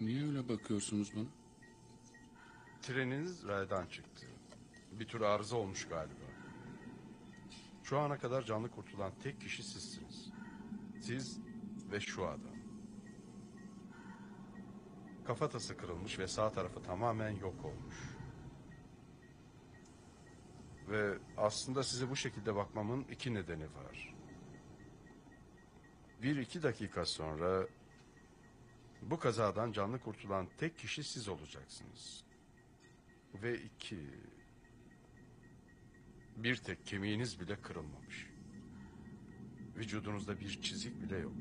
Niye öyle bakıyorsunuz bana? Treniniz raydan çıktı. Bir tür arıza olmuş galiba. Şu ana kadar canlı kurtulan tek kişi sizsiniz. Siz ve şu adam. Kafatası kırılmış ve sağ tarafı tamamen yok olmuş. Ve aslında size bu şekilde bakmamın iki nedeni var. Bir iki dakika sonra bu kazadan canlı kurtulan tek kişi siz olacaksınız. Ve iki... Bir tek kemiğiniz bile kırılmamış. Vücudunuzda bir çizik bile yok.